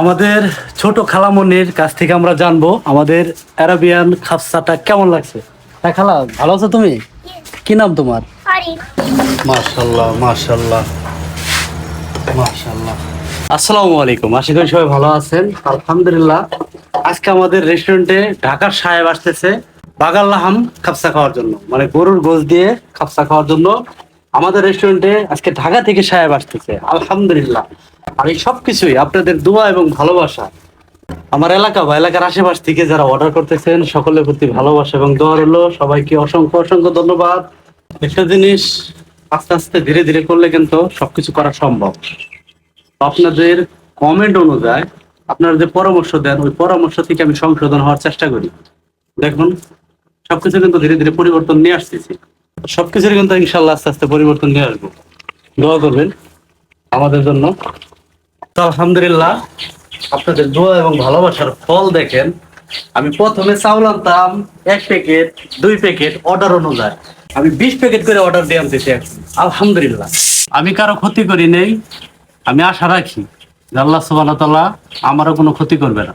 আমাদের ছোট খালামনির কাছ থেকে আমরা জানব আমাদের অ্যারাবিয়ান খাপসাটা কেমন লাগছে? হ্যাঁ খালা ভালো আছো তুমি? কি নাম তোমার? আরিফ মাশাল্লাহ মাশাল্লাহ মাশাল্লাহ আসসালামু আলাইকুম আশা করি সবাই ভালো আছেন। আলহামদুলিল্লাহ আজকে আমাদের রেস্টুরেন্টে ঢাকার সাহেব আসতেছে বাগাল্লাহাম খাপসা খাওয়ার জন্য মানে গরুর গোশ দিয়ে খাপসা খাওয়ার জন্য। আমাদের রেস্টুরেন্টে আজকে ঢাকা থেকে সাহেব আসতেছে আলহামদুলিল্লাহ। আর এই সবকিছুই আপনাদের দোয়া এবং ভালোবাসা। আমার এলাকা বা এলাকার আশেপাশ থেকে যারা অর্ডার করতেছেন, সকলের প্রতি ভালোবাসা এবং দোয়া রইল। সবাইকে অসংখ্য অসংখ্য ধন্যবাদ। একটা জিনিস আস্তে আস্তে ধীরে ধীরে করলে কিন্তু সবকিছু করা সম্ভব। আপনাদের কমেন্ট অনুযায়ী আপনারা যে পরামর্শ দেন, ওই পরামর্শ থেকে আমি সংশোধন হওয়ার চেষ্টা করি। দেখুন, সবকিছু কিন্তু ধীরে ধীরে পরিবর্তন নিয়ে আসতেছি। সবকিছুর কিন্তু ইনশাল্লাহ আস্তে আস্তে পরিবর্তন নিয়ে আসব। দোয়া করবেন আমাদের জন্য। আলহামদুলিল্লাহ, আপনাদের দোয়া এবং ভালোবাসার ফল দেখেন। আমি প্রথমে চাউল আনতাম, এক প্যাকেট, দুই প্যাকেট অর্ডার অনুযায়ী। আমি বিশ প্যাকেট করে অর্ডার দিয়ে আনতেছি। আলহামদুলিল্লাহ। আমি কারও ক্ষতি করি নেই, আমি আশা রাখি আল্লাহ সুবাহ তাল্লাহ আমারও কোনো ক্ষতি করবে না।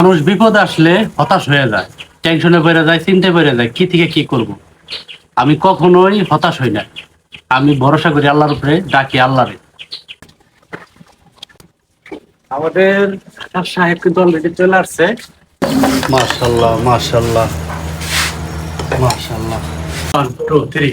মানুষ বিপদ আসলে হতাশ হয়ে যায় টেনশনে পড়ে যায়, চিন্তায় পড়ে যায়, কি থেকে কি করব। আমি কখনোই হতাশ হই না আমি ভরসা করি আল্লাহর উপরে, ডাকি আল্লাহরে। আমাদের সাহেব কিন্তু অলরেডি চলে আসছে। মাশাল্লাহ মাশাল্লাহ মাশাল্লাহ। One two three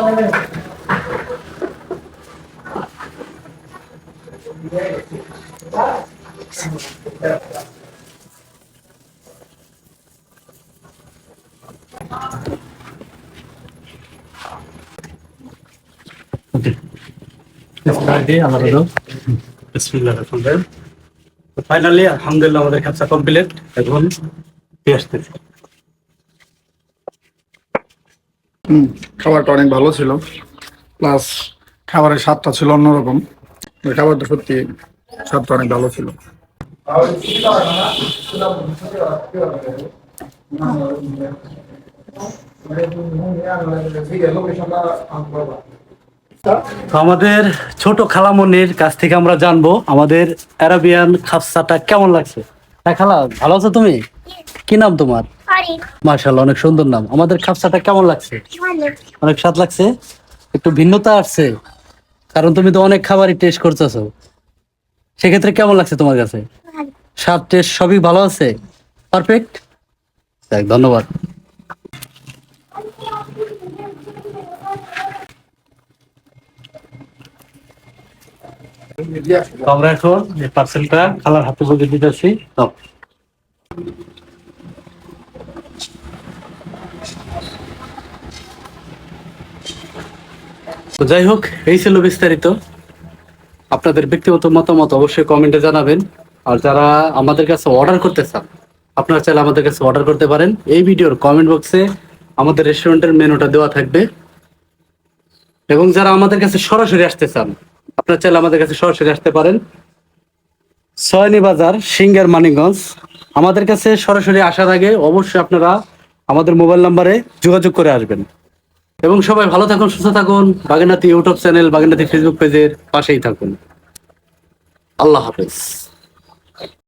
okay finally আলহামদুলিল্লাহ। আমাদের খাপসা কমপ্লিট এখন আসতেছি। খাবারটা অনেক ভালো ছিল। প্লাস খাবারের স্বাদটা ছিল অন্যরকম। খাবারটা সত্যি স্বাদটা অনেক ভালো ছিল। আমাদের ছোট খালামনির কাছ থেকে আমরা জানব আমাদের অ্যারাবিয়ান খাপসাটা কেমন লাগছে? হ্যাঁ খালা ভালো আছো তুমি? কি নাম তোমার? মার্শাল্লাহ অনেক সুন্দর নাম। আমাদের খাপসাটা কেমন লাগছে? অনেক স্বাদ লাগছে? একটু ভিন্নতা আসছে? কারণ তুমি তো অনেক খাবারই টেস্ট করতেছো। সেক্ষেত্রে কেমন লাগছে তোমার কাছে? স্বাদ টেস্ট সবই ভালো আছে? পারফেক্ট দেখ ধন্যবাদ। আমরা এখন পার্সেলটা খালার হাতে বলে দিতেছি। তো যাই হোক, এই ছিল বিস্তারিত। আপনাদের ব্যক্তিগত মতামত অবশ্যই কমেন্টে জানাবেন। আর যারা আমাদের কাছে অর্ডার করতে চান, আপনারা চাইলে আমাদের কাছে অর্ডার করতে পারেন। এই ভিডিওর কমেন্ট বক্সে আমাদের রেস্টুরেন্টের মেনুটা দেওয়া থাকবে। এবং যারা আমাদের কাছে সরাসরি আসতে চান, আপনারা চাইলে আমাদের কাছে সরাসরি আসতে পারেন। সয়নি বাজার সিঙ্গার, মানিকগঞ্জ। আমাদের কাছে সরাসরি আসার আগে অবশ্যই আপনারা আমাদের মোবাইল নাম্বারে যোগাযোগ করে আসবেন। এবং সবাই ভালো থাকুন, সুস্থ থাকুন। Bagenathi YouTube channel Bagenathi Facebook পেজের পাশেই থাকুন। আল্লাহ হাফেজ।